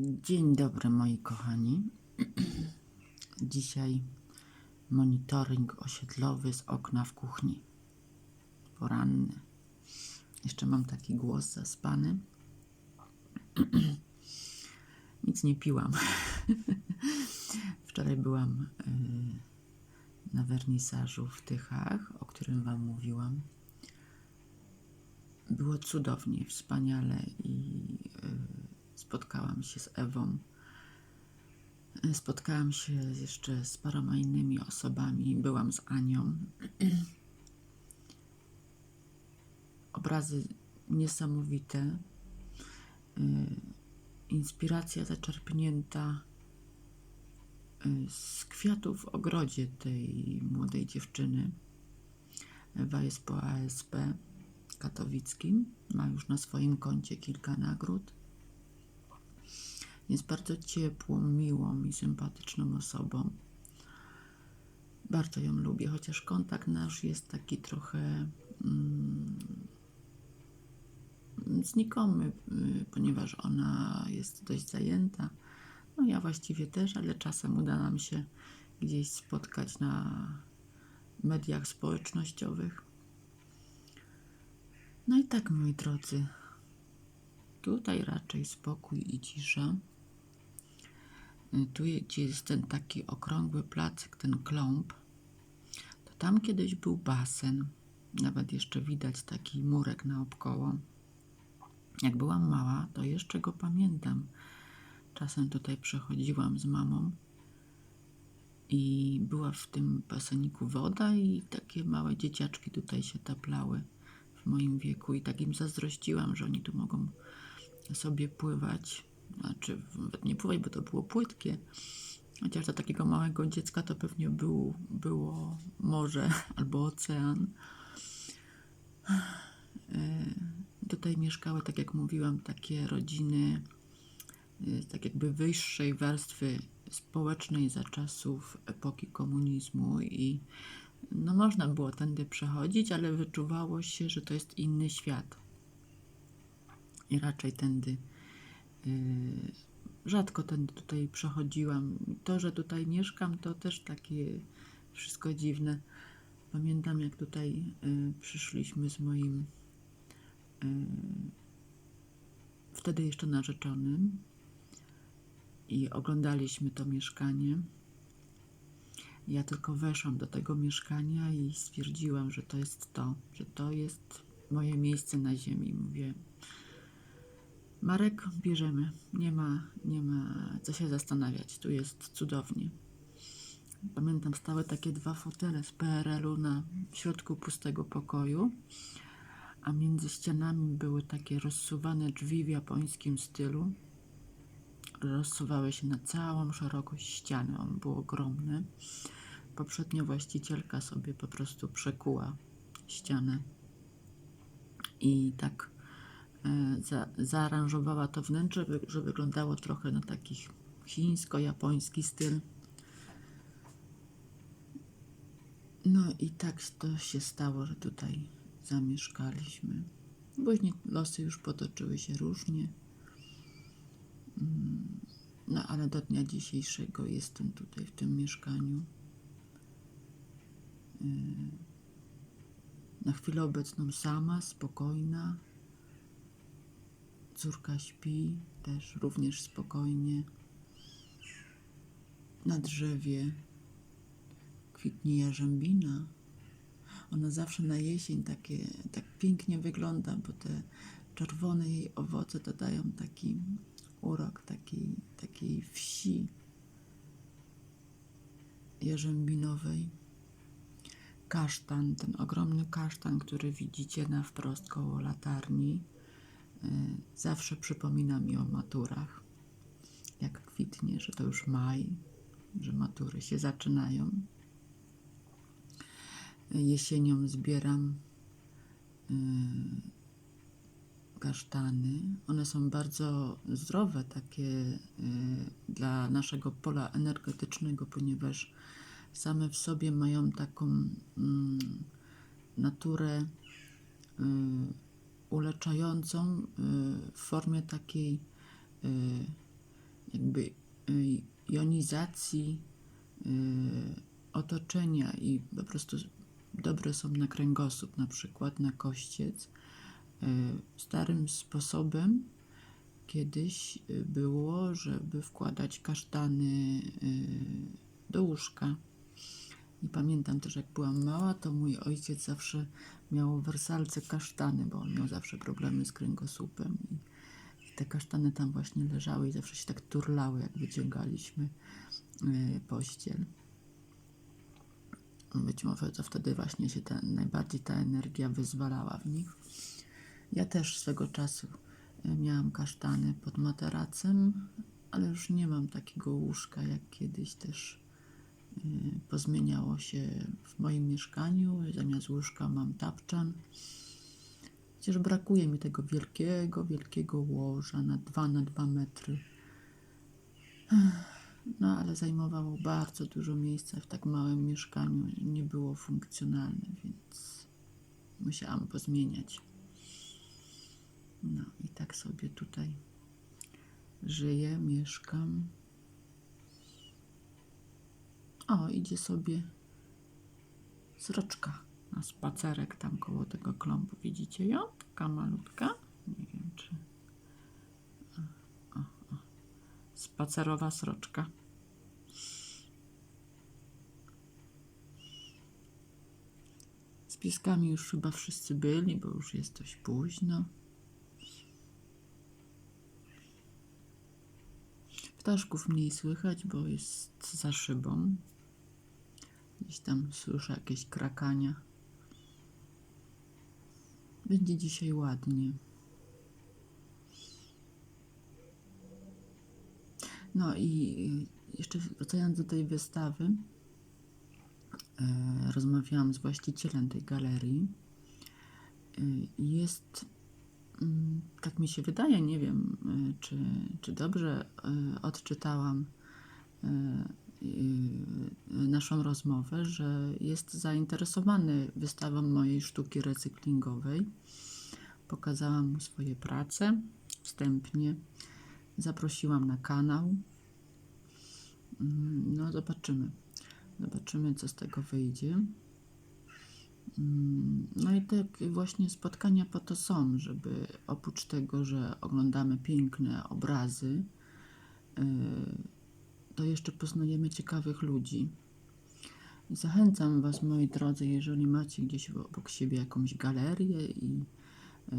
Dzień dobry moi kochani. Dzisiaj monitoring osiedlowy z okna w kuchni. Poranny. Jeszcze mam taki głos zaspany. Nic nie piłam. Wczoraj byłam y, na wernisażu w Tychach, o którym Wam mówiłam. Było cudownie, wspaniale i y, spotkałam się z Ewą. Spotkałam się jeszcze z paroma innymi osobami. Byłam z Anią. Obrazy niesamowite. Y, Inspiracja zaczerpnięta y, z kwiatów w ogrodzie tej młodej dziewczyny. Ewa jest po ASP katowickim. Ma już na swoim koncie kilka nagród. Jest bardzo ciepłą, miłą i sympatyczną osobą. Bardzo ją lubię, chociaż kontakt nasz jest taki trochę mm, znikomy, y, ponieważ ona jest dość zajęta. No ja właściwie też, ale czasem uda nam się gdzieś spotkać na mediach społecznościowych. No i tak, moi drodzy, tutaj raczej spokój i cisza. Tu, gdzie jest ten taki okrągły placek, ten kląb, to tam kiedyś był basen. Nawet jeszcze widać taki murek naokoło. Jak byłam mała, to jeszcze go pamiętam. Czasem tutaj przechodziłam z mamą i była w tym baseniku woda i takie małe dzieciaczki tutaj się taplały w moim wieku i tak im zazdrościłam, że oni tu mogą sobie pływać. Znaczy, nawet nie pływać, bo to było płytkie. Chociaż dla takiego małego dziecka to pewnie był, było morze albo ocean. E, Tutaj mieszkały, tak jak mówiłam, takie rodziny, y, tak jakby wyższej warstwy społecznej za czasów epoki komunizmu i no można było tędy przechodzić, ale wyczuwało się, że to jest inny świat. I raczej tędy rzadko tędy tutaj przechodziłam. To, że tutaj mieszkam, to też takie wszystko dziwne. Pamiętam, jak tutaj y, przyszliśmy z moim wtedy jeszcze narzeczonym i oglądaliśmy to mieszkanie. Ja tylko weszłam do tego mieszkania i stwierdziłam, że to jest to, że to jest moje miejsce na ziemi. Mówię, Marek, bierzemy. Nie ma, nie ma co się zastanawiać. Tu jest cudownie. Pamiętam, stały takie dwa fotele z PRL-u na środku pustego pokoju a między ścianami były takie rozsuwane drzwi w japońskim stylu. Rozsuwały się na całą szerokość ściany. On był ogromny. Poprzednia właścicielka sobie po prostu przekuła ścianę i tak za, zaaranżowała to wnętrze, że wyglądało trochę na taki chińsko-japoński styl. No i tak to się stało, że tutaj zamieszkaliśmy. Później losy już potoczyły się różnie. Mm, No ale do dnia dzisiejszego jestem tutaj w tym mieszkaniu. Yy, Na chwilę obecną sama, spokojna. Córka śpi też również spokojnie. Na drzewie kwitnie jarzębina. Ona zawsze na jesień takie, tak pięknie wygląda, bo te czerwone jej owoce dodają taki urok takiej, takiej wsi jarzębinowej. Kasztan, ten ogromny kasztan, który widzicie na wprost koło latarni, zawsze przypomina mi o maturach. Jak kwitnie, że to już maj, że matury się zaczynają jesienią zbieram y, kasztany. One są bardzo zdrowe, takie y, dla naszego pola energetycznego, ponieważ same w sobie mają taką mm, naturę uleczającą y, w formie takiej y, jakby y, jonizacji otoczenia i po prostu dobre są na kręgosłup, na przykład na kościec. Starym sposobem kiedyś było, żeby wkładać kasztany do łóżka. I pamiętam też, jak byłam mała, to mój ojciec zawsze miał w wersalce kasztany, bo on miał zawsze problemy z kręgosłupem. I, i te kasztany tam właśnie leżały i zawsze się tak turlały, jak wyciągaliśmy y, pościel. Być może to wtedy właśnie się najbardziej ta energia wyzwalała w nich. Ja też swego czasu y, miałam kasztany pod materacem, ale już nie mam takiego łóżka jak kiedyś też pozmieniało się w moim mieszkaniu. Zamiast łóżka mam tapczan. Chociaż brakuje mi tego wielkiego, wielkiego łoża na 2 na 2 metry. No, ale zajmowało bardzo dużo miejsca w tak małym mieszkaniu. Nie było funkcjonalne, więc musiałam pozmieniać. No i tak sobie tutaj żyję, mieszkam. O, idzie sobie sroczka na spacerek tam koło tego klombu. Widzicie ją? Taka malutka. Nie wiem, czy... O, o. Spacerowa sroczka. Z pieskami już chyba wszyscy byli, bo już jest dość późno. Ptaszków mniej słychać, bo jest za szybą. Gdzieś tam słyszę jakieś krakania. Będzie dzisiaj ładnie. No i jeszcze wracając do tej wystawy, e, rozmawiałam z właścicielem tej galerii. Y, Jest, mm, tak mi się wydaje, nie wiem, y, czy, czy dobrze odczytałam naszą rozmowę, że jest zainteresowany wystawą mojej sztuki recyklingowej. Pokazałam mu swoje prace wstępnie. Zaprosiłam na kanał. Mm, No, zobaczymy. Zobaczymy, co z tego wyjdzie. Mm, No i tak właśnie spotkania po to są, żeby oprócz tego, że oglądamy piękne obrazy, to jeszcze poznajemy ciekawych ludzi. Zachęcam Was, moi drodzy, jeżeli macie gdzieś obok siebie jakąś galerię i yy,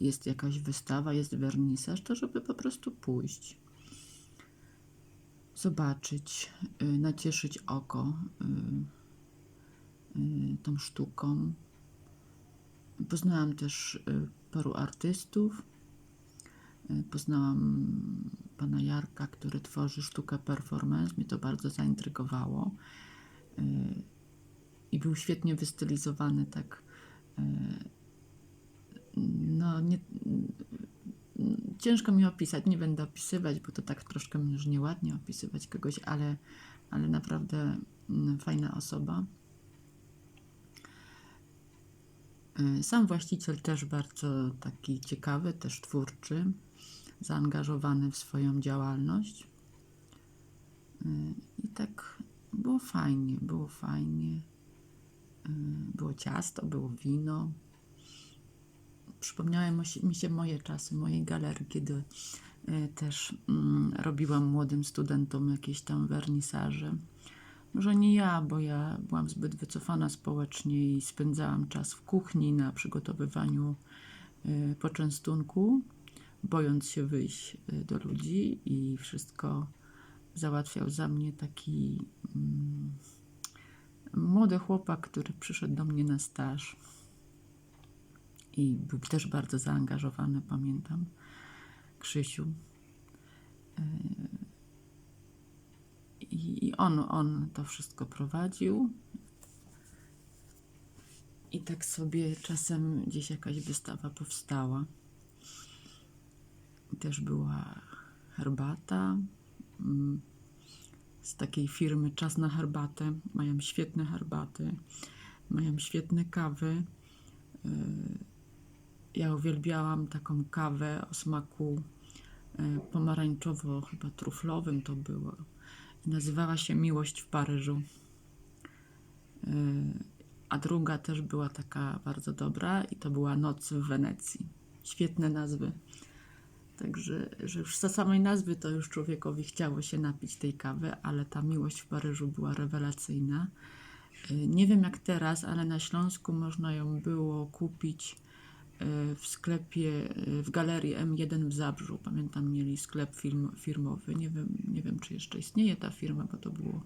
jest jakaś wystawa, jest wernisaż, to żeby po prostu pójść, zobaczyć, yy, nacieszyć oko yy, tą sztuką. Poznałam też paru artystów. Poznałam pana Jarka, który tworzy sztukę performance. Mnie to bardzo zaintrygowało. Y, I był świetnie wystylizowany, tak. y, No, nie, ciężko mi opisać, nie będę opisywać, bo to tak troszkę już nieładnie opisywać kogoś, ale, ale naprawdę mm, fajna osoba. Y, Sam właściciel też bardzo taki ciekawy, też twórczy, zaangażowany w swoją działalność. Y, I tak było fajnie, było fajnie. Y, Było ciasto, było wino. Przypomniały mi się- moje czasy, mojej galerii, kiedy y, też mm, robiłam młodym studentom jakieś tam wernisaże. Może nie ja, bo ja byłam zbyt wycofana społecznie i spędzałam czas w kuchni na przygotowywaniu poczęstunku, bojąc się wyjść y, do ludzi i wszystko załatwiał za mnie taki mm, młody chłopak, który przyszedł do mnie na staż i był też bardzo zaangażowany, pamiętam, Krzysiu. I, I on, on to wszystko prowadził. I tak sobie czasem gdzieś jakaś wystawa powstała. Też była herbata mm, z takiej firmy Czas na herbatę. Mają świetne herbaty, mają świetne kawy. Yy, Ja uwielbiałam taką kawę o smaku e, pomarańczowo, chyba truflowym to było. Nazywała się Miłość w Paryżu. E, A druga też była taka bardzo dobra i to była Noc w Wenecji. Świetne nazwy. Także, że już za samej nazwy to już człowiekowi chciało się napić tej kawy, ale ta miłość w Paryżu była rewelacyjna. Y, Nie wiem jak teraz, ale na Śląsku można ją było kupić y, w sklepie, y, w galerii M1 w Zabrzu. Pamiętam, mieli sklep film, firmowy. Nie wiem, nie wiem, czy jeszcze istnieje ta firma, bo to było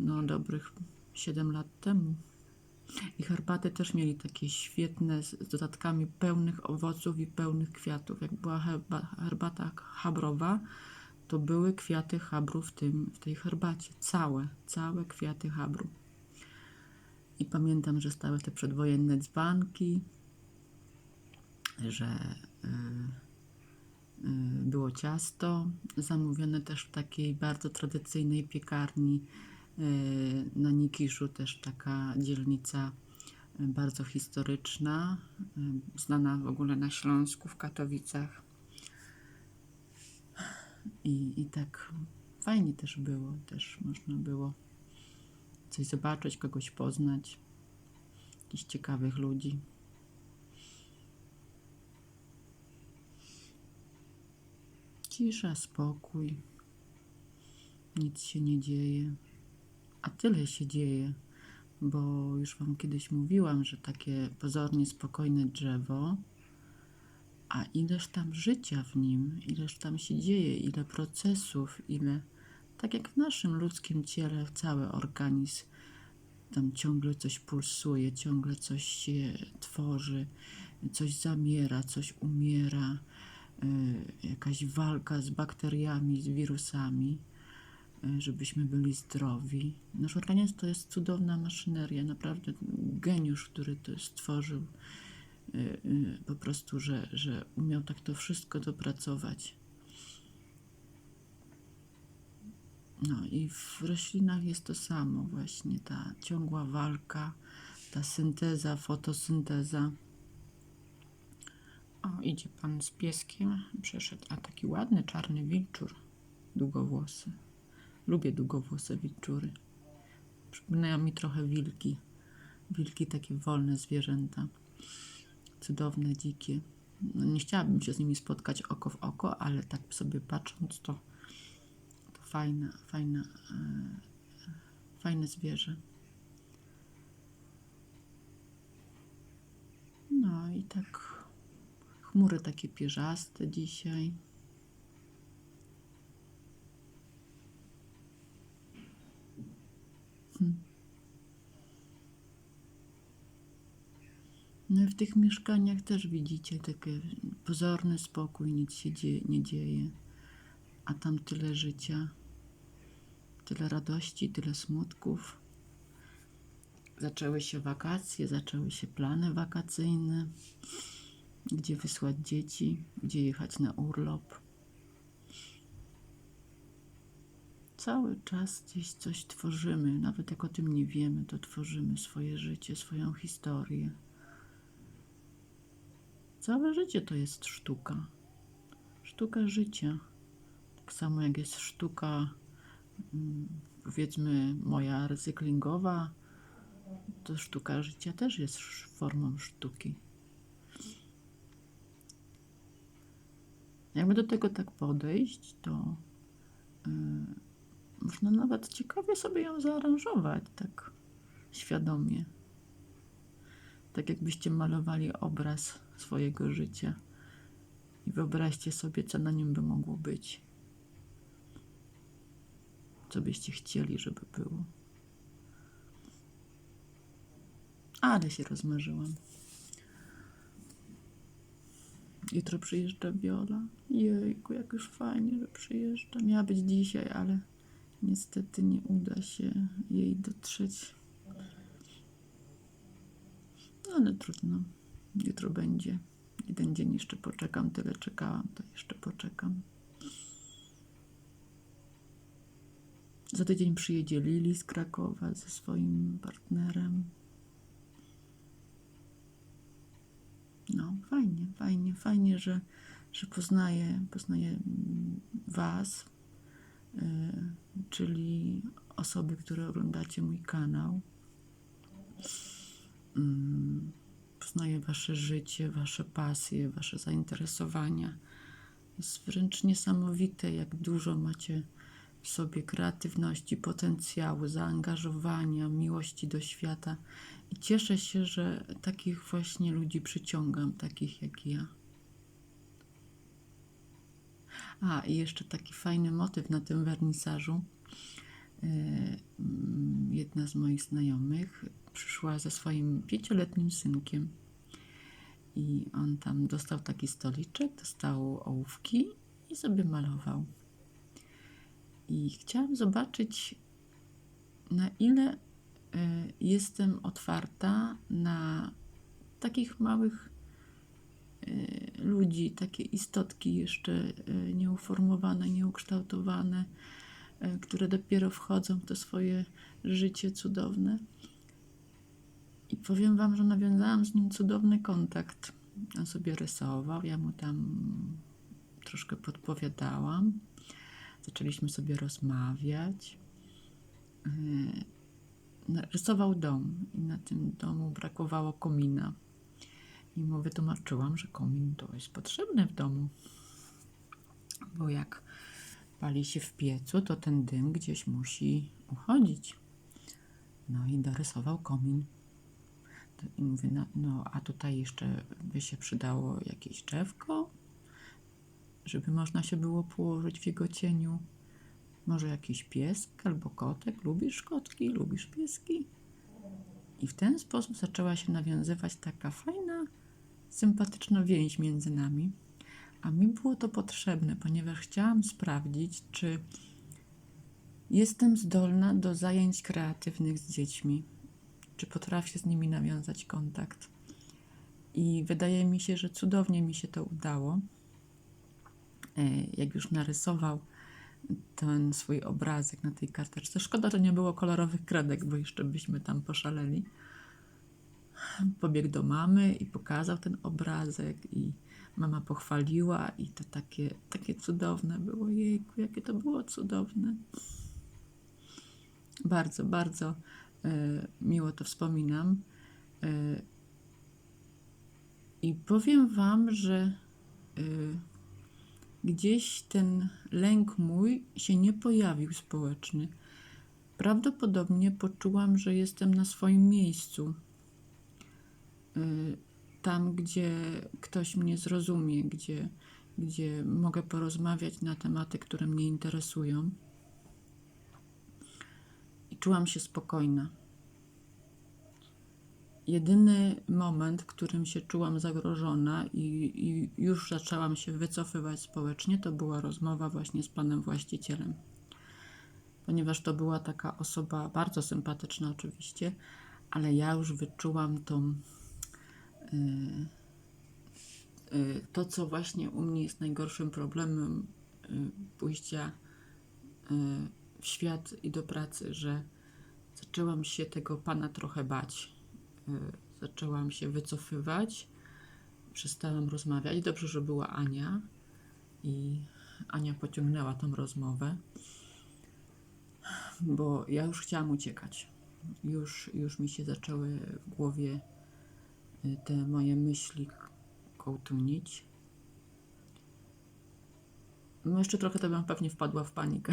no, dobrych 7 lat temu. I herbaty też mieli takie świetne, z dodatkami pełnych owoców i pełnych kwiatów. Jak była herba, herbata chabrowa, to były kwiaty chabru w, tym, w tej herbacie. Całe, całe kwiaty chabru. I pamiętam, że stały te przedwojenne dzbanki, że y, y, było ciasto zamówione też w takiej bardzo tradycyjnej piekarni na Nikiszu, też taka dzielnica y, bardzo historyczna, y, znana w ogóle na Śląsku, w Katowicach. I, I tak fajnie też było, też można było coś zobaczyć, kogoś poznać, jakichś ciekawych ludzi. Cisza, spokój, nic się nie dzieje, a tyle się dzieje, bo już Wam kiedyś mówiłam, że takie pozornie spokojne drzewo, a ileż tam życia w nim, ileż tam się dzieje, ile procesów, ile, tak jak w naszym ludzkim ciele, cały organizm, tam ciągle coś pulsuje, ciągle coś się tworzy, coś zamiera, coś umiera, y, jakaś walka z bakteriami, z wirusami, żebyśmy byli zdrowi. Nasz organizm to jest cudowna maszyneria, naprawdę geniusz, który to stworzył y, y, po prostu, że, że umiał tak to wszystko dopracować. No i w roślinach jest to samo właśnie, ta ciągła walka, ta synteza, fotosynteza. O, idzie pan z pieskiem, przeszedł, a taki ładny czarny wilczur, długowłosy. Lubię długowłose wilczury. Przypominają mi trochę wilki. Wilki takie wolne zwierzęta cudowne, dzikie. No, nie chciałabym się z nimi spotkać oko w oko, ale tak sobie patrząc, to, to fajne, fajne, e, fajne zwierzę. No i tak chmury takie pierzaste dzisiaj. No i w tych mieszkaniach też widzicie taki pozorny spokój, nic się dzieje, nie dzieje, a tam tyle życia, tyle radości, tyle smutków. Zaczęły się wakacje, zaczęły się plany wakacyjne, gdzie wysłać dzieci, gdzie jechać na urlop. Cały czas gdzieś coś tworzymy, nawet jak o tym nie wiemy, to tworzymy swoje życie, swoją historię. Całe życie to jest sztuka. Sztuka życia. Tak samo jak jest sztuka, mm, powiedzmy, moja recyklingowa, to sztuka życia też jest formą sztuki. Jakby do tego tak podejść, to y, można nawet ciekawie sobie ją zaaranżować, tak świadomie. Tak jakbyście malowali obraz swojego życia i wyobraźcie sobie, co na nim by mogło być. Co byście chcieli, żeby było. Ale się rozmarzyłam. Jutro przyjeżdża Viola. Jejku, jak już fajnie, że przyjeżdża. Miała być dzisiaj, ale niestety nie uda się jej dotrzeć. No, ale trudno. Jutro będzie. Jeden dzień jeszcze poczekam. Tyle czekałam, to jeszcze poczekam. Za tydzień przyjedzie Lili z Krakowa ze swoim partnerem. No, fajnie, fajnie, fajnie, że że poznaję, poznaję mm, Was, czyli osoby, które oglądacie mój kanał. Mm, Poznaję Wasze życie, Wasze pasje, Wasze zainteresowania. Jest wręcz niesamowite, jak dużo macie w sobie kreatywności, potencjału, zaangażowania, miłości do świata. I cieszę się, że takich właśnie ludzi przyciągam, takich jak ja. A, i jeszcze taki fajny motyw na tym wernisażu. E, mm, Jedna z moich znajomych przyszła ze swoim pięcioletnim synkiem i on tam dostał taki stoliczek, dostał ołówki i sobie malował. I chciałam zobaczyć, na ile e, jestem otwarta na takich małych ludzi, takie istotki jeszcze e, nieuformowane, nieukształtowane, e, które dopiero wchodzą w to swoje życie cudowne. I powiem Wam, że nawiązałam z nim cudowny kontakt. On sobie rysował, ja mu tam troszkę podpowiadałam. Zaczęliśmy sobie rozmawiać. Rysował dom i na tym domu brakowało komina. I mu wytłumaczyłam, że komin to jest potrzebny w domu. Bo jak pali się w piecu, to ten dym gdzieś musi uchodzić. No i dorysował komin. I mówię, no, no a tutaj jeszcze by się przydało jakieś drzewko, żeby można się było położyć w jego cieniu. Może jakiś piesk albo kotek. Lubisz kotki? Lubisz pieski? I w ten sposób zaczęła się nawiązywać taka fajna, sympatyczna więź między nami. A mi było to potrzebne, ponieważ chciałam sprawdzić, czy jestem zdolna do zajęć kreatywnych z dziećmi, czy potrafię z nimi nawiązać kontakt. I wydaje mi się, że cudownie mi się to udało. E, Jak już narysował ten swój obrazek na tej karteczce. Szkoda, że nie było kolorowych kredek, bo jeszcze byśmy tam poszaleli. Pobiegł do mamy i pokazał ten obrazek i mama pochwaliła i to takie, takie cudowne było. Jejku, jakie to było cudowne. Bardzo, bardzo e, miło to wspominam. E, I powiem Wam, że e, gdzieś ten lęk mój się nie pojawił społeczny. Prawdopodobnie poczułam, że jestem na swoim miejscu. Y, Tam, gdzie ktoś mnie zrozumie, gdzie, gdzie mogę porozmawiać na tematy, które mnie interesują. I czułam się spokojna. Jedyny moment, w którym się czułam zagrożona i, i już zaczęłam się wycofywać społecznie, to była rozmowa właśnie z panem właścicielem. Ponieważ to była taka osoba bardzo sympatyczna, oczywiście, ale ja już wyczułam tą. Y, to, co właśnie u mnie jest najgorszym problemem y, pójścia y, w świat i do pracy, że zaczęłam się tego pana trochę bać. Zaczęłam się wycofywać, przestałam rozmawiać. Dobrze, że była Ania i Ania pociągnęła tą rozmowę, bo ja już chciałam uciekać. Już, już mi się zaczęły w głowie te moje myśli kołtunić. No jeszcze trochę to bym pewnie wpadła w panikę.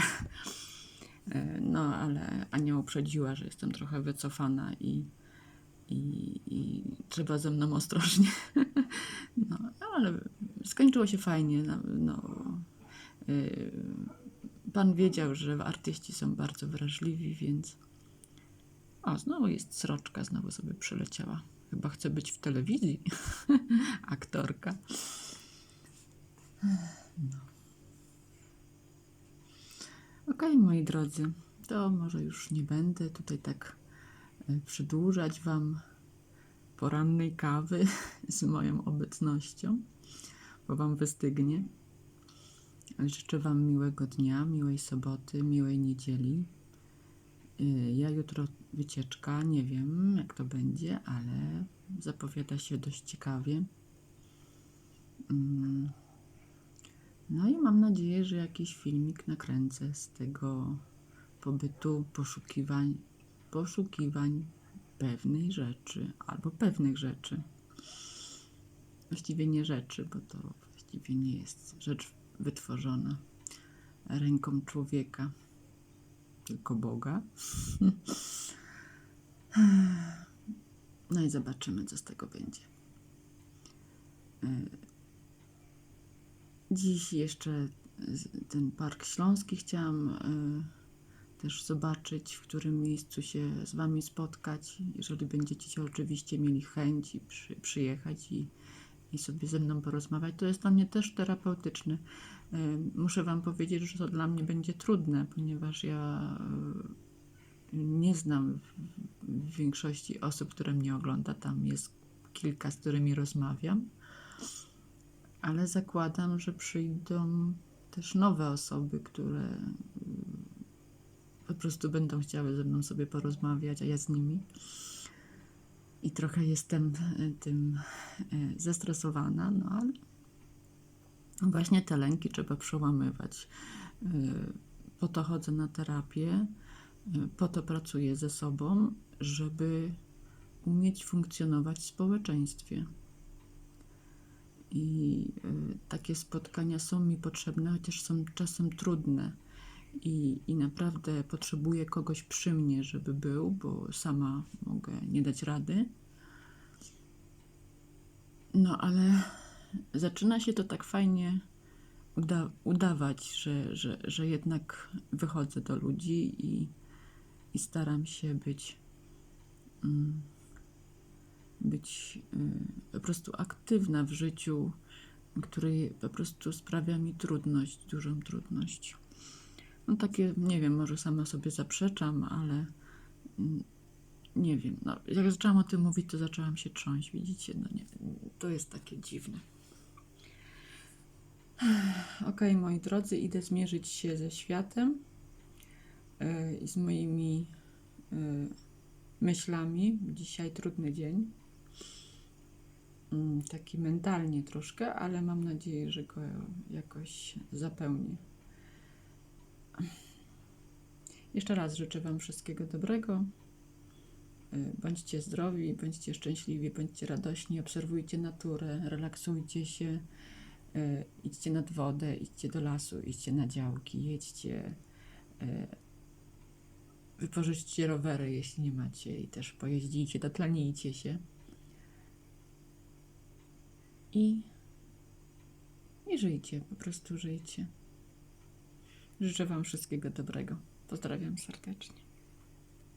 E, No, ale Ania uprzedziła, że jestem trochę wycofana i, i, i trzeba ze mną ostrożnie. No, ale skończyło się fajnie. No, no, y, pan wiedział, że artyści są bardzo wrażliwi, więc. O, znowu jest sroczka, znowu sobie przyleciała. Chyba chce być w telewizji. Aktorka. Okej, moi drodzy, to może już nie będę tutaj tak e, przedłużać Wam porannej kawy z moją obecnością, bo Wam wystygnie. Życzę Wam miłego dnia, miłej soboty, miłej niedzieli. E, Ja jutro wycieczka, nie wiem jak to będzie, ale zapowiada się dość ciekawie. Mm, No i mam nadzieję, że jakiś filmik nakręcę z tego pobytu, poszukiwań, poszukiwań pewnej rzeczy albo pewnych rzeczy. Właściwie nie rzeczy, bo to właściwie nie jest rzecz wytworzona ręką człowieka, tylko Boga. No i zobaczymy, co z tego będzie. Y, Dziś jeszcze ten Park Śląski chciałam y, też zobaczyć, w którym miejscu się z Wami spotkać. Jeżeli będziecie oczywiście mieli chęć przy, przyjechać i, i sobie ze mną porozmawiać, to jest dla mnie też terapeutyczne. Y, Muszę Wam powiedzieć, że to dla mnie będzie trudne, ponieważ ja y, nie znam większości osób, które mnie ogląda. Tam jest kilka, z którymi rozmawiam ale zakładam, że przyjdą też nowe osoby, które mm, po prostu będą chciały ze mną sobie porozmawiać, a ja z nimi. I trochę jestem e, tym e, zestresowana, no ale właśnie te lęki trzeba przełamywać. E, Po to chodzę na terapię, po to pracuję ze sobą, żeby umieć funkcjonować w społeczeństwie. I takie spotkania są mi potrzebne, chociaż są czasem trudne. I, I naprawdę potrzebuję kogoś przy mnie, żeby był, bo sama mogę nie dać rady. No ale zaczyna się to tak fajnie uda- udawać, że, że, że jednak wychodzę do ludzi i, i staram się być. Mm, być y, po prostu aktywna w życiu, które po prostu sprawia mi trudność, dużą trudność. No takie, nie wiem, może sama sobie zaprzeczam, ale mm, nie wiem. No, jak zaczęłam o tym mówić, to zaczęłam się trząść, widzicie? No nie, to jest takie dziwne. Okej, moi drodzy, idę zmierzyć się ze światem y, i z moimi y, myślami. Dzisiaj trudny dzień mm, taki mentalnie troszkę, ale mam nadzieję, że go jakoś zapełnię. Jeszcze raz życzę Wam wszystkiego dobrego. Y, Bądźcie zdrowi, bądźcie szczęśliwi, bądźcie radośni, obserwujcie naturę, relaksujcie się, y, idźcie nad wodę, idźcie do lasu, idźcie na działki, jedźcie, y, wypożyczcie rowery, jeśli nie macie, i też pojeździcie, dotlanijcie się. i, i żyjcie, po prostu żyjcie. Życzę Wam wszystkiego dobrego. Pozdrawiam serdecznie.